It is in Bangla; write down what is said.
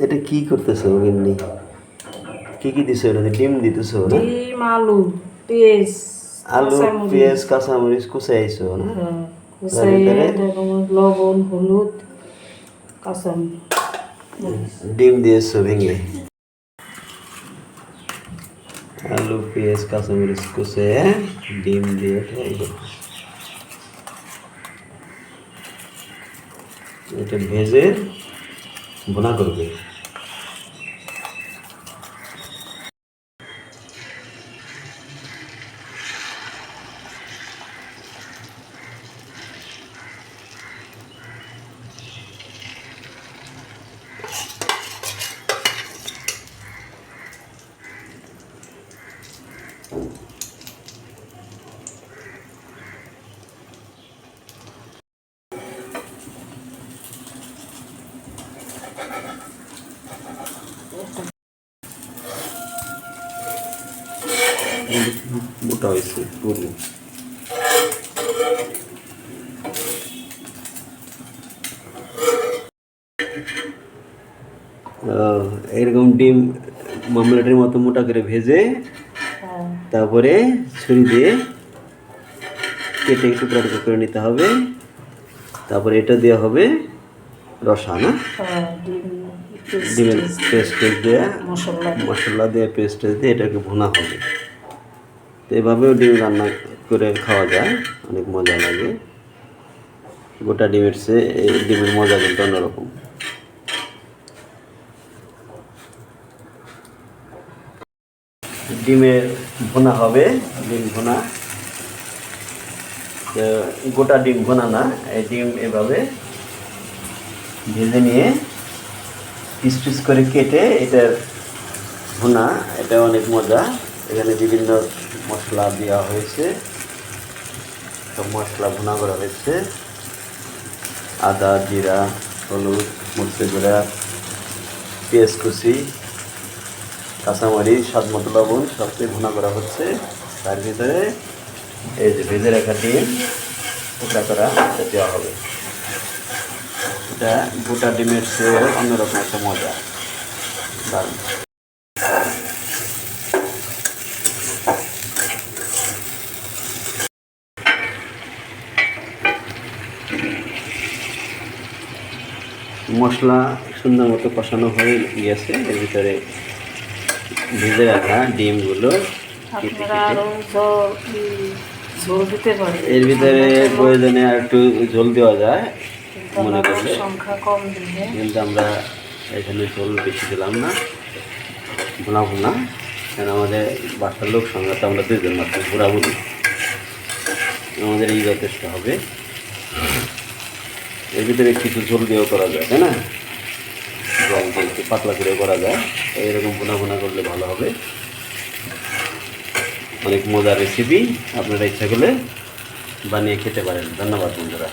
এটা কি করতেছো এমনি কি কি দিছো এটাতে ডিম দিতেছো না ডিম আলু পেঁয়াজ আলু পেঁয়াজ কাঁচামরিচ কুচাইছো না হ্যাঁ, লবণ হলুদ কাঁচামরিচ। ডিম দিয়েছ ভেঙে। আলু পেঁয়াজ কাঁচামরিচ কুচে ডিম দিয়ে ফ্রাই এটা ভেজে ভুনা করবে। মোটা হয়েছে পুরো আহ, এরকম ডিম মামলাটের মতো মোটা করে ভেজে হ্যাঁ, তারপরে ছুরি দিয়ে কেটে টুকরা টুকরা করে নিতে হবে। তারপরে এটা দেওয়া হবে রসা না হ্যাঁ, ডিমের পেস্ট। টেস্ট দেওয়া মশলা মশলা দিয়ে পেস্ট টেস্ট দিয়ে এটাকে ভুনা হবে। তো এভাবেও ডিম রান্না করে খাওয়া যায় অনেক মজা লাগে। গোটা ডিমের সে ডিমের মজা কিন্তু অন্যরকম। ডিমের ভুনা হবে, ডিম ভুনা। গোটা ডিম ভুনা না, এই ডিম এভাবে ভেজে নিয়ে পিস পিস করে কেটে এটার ভুনা, এটা অনেক মজা। এখানে বিভিন্ন মশলা দেওয়া হয়েছে। সব মশলা ভুনা করা হয়েছে। আদা, জিরা, হলুদ মরচে গুঁড়া, পেঁয়াজ কুচি। কাঁচামরিচ, স্বাদ মতো লবণ সবচেয়ে ভুনা করা হচ্ছে। তার ভিতরে এই যে ভেজে রাখা ডিম ওটা করা দেওয়া হবে। এটা গোটা ডিমের চেয়ে অন্যরকম একটা মজা। দারুণ। মশলা সুন্দর মতো কষানো হয়ে গিয়েছে। এর ভিতরে ভেজে রাখা ডিমগুলো এর ভিতরে প্রয়োজনে আর একটু ঝোল দেওয়া যায় মনে করলে। সংখ্যা কম কিন্তু আমরা এখানে ঝোল বেশি দিলাম না। ভুনা ভুনা কেন আমাদের বাসার লোক সঙ্গে তো আমরা দুজন মাত্র ঘোরা বুঝি আমাদের এই যথেষ্ট হবে। এর ভিতরে কিছু ঝোল দিয়েও করা যায় তাই না? জল একটু পাতলা করে করা যায়। এরকম ভুনা ভুনা করলে ভালো হবে। অনেক মজার রেসিপি আপনারা ইচ্ছা করলে বানিয়ে খেতে পারেন। ধন্যবাদ বন্ধুরা।